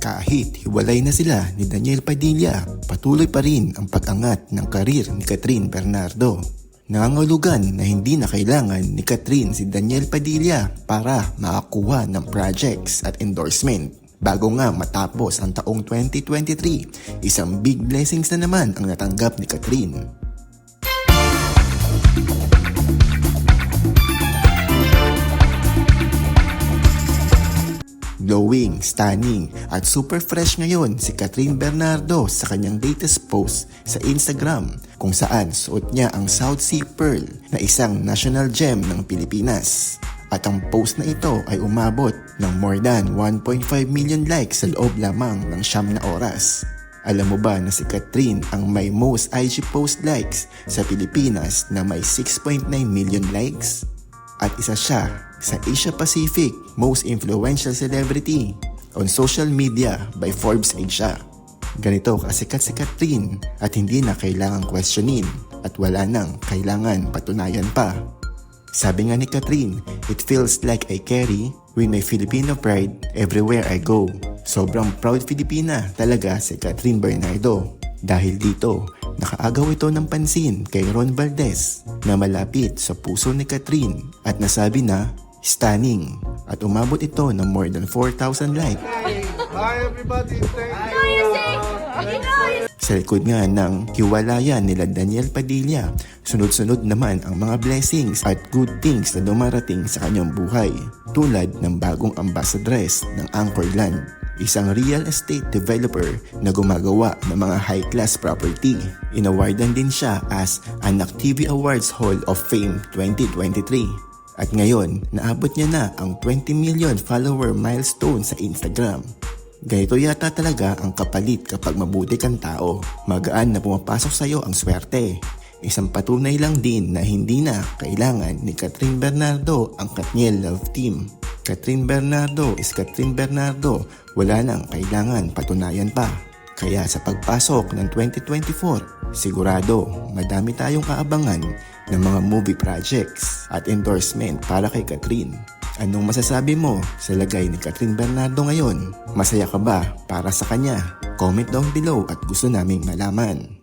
Kahit hiwalay na sila ni Daniel Padilla, patuloy pa rin ang pag-angat ng karir ni Catherine Bernardo. Nangangulugan na hindi na kailangan ni Catherine si Daniel Padilla para makakuha ng projects at endorsement. Bago nga matapos ang taong 2023, isang big blessings na naman ang natanggap ni Catherine. Glowing, stunning, at super fresh ngayon si Catherine Bernardo sa kanyang latest post sa Instagram kung saan suot niya ang South Sea Pearl na isang national gem ng Pilipinas. At ang post na ito ay umabot ng more than 1.5 million likes sa loob lamang ng siyam na oras. Alam mo ba na si Catherine ang may most IG post likes sa Pilipinas na may 6.9 million likes? At isa siya sa Asia Pacific most influential celebrity on social media by Forbes Asia. Ganito kasikat si Catherine at hindi na kailangang questionin at wala nang kailangan patunayan pa. Sabi nga ni Catherine, it feels like I carry with my Filipino pride everywhere I go. Sobrang proud Filipina talaga si Catherine Bernardo. Dahil dito, nakaagaw ito ng pansin kay Ron Valdez na malapit sa puso ni Catherine at nasabi na stunning. At umabot ito ng more than 4,000 likes. Hi everybody, thank you Sa likod nga ng hiwalayan nila Daniel Padilla, sunod-sunod naman ang mga blessings at good things na dumarating sa kanyang buhay. Tulad ng bagong ambassadress ng Anchorland, isang real estate developer na gumagawa ng mga high-class property. Inawardan din siya as Anak TV Awards Hall of Fame 2023. At ngayon, naabot niya na ang 20 million follower milestone sa Instagram. Ganito yata talaga ang kapalit kapag mabuti kang tao. Magaan na pumapasok sa'yo ang swerte. Isang patunay lang din na hindi na kailangan ni Catherine Bernardo ang Katniel Love Team. Catherine Bernardo is Catherine Bernardo. Wala nang kailangan patunayan pa. Kaya sa pagpasok ng 2024, sigurado madami tayong kaabangan ng mga movie projects at endorsement para kay Catherine. Anong masasabi mo sa lagay ni Catherine Bernardo ngayon? Masaya ka ba para sa kanya? Comment down below at gusto naming malaman.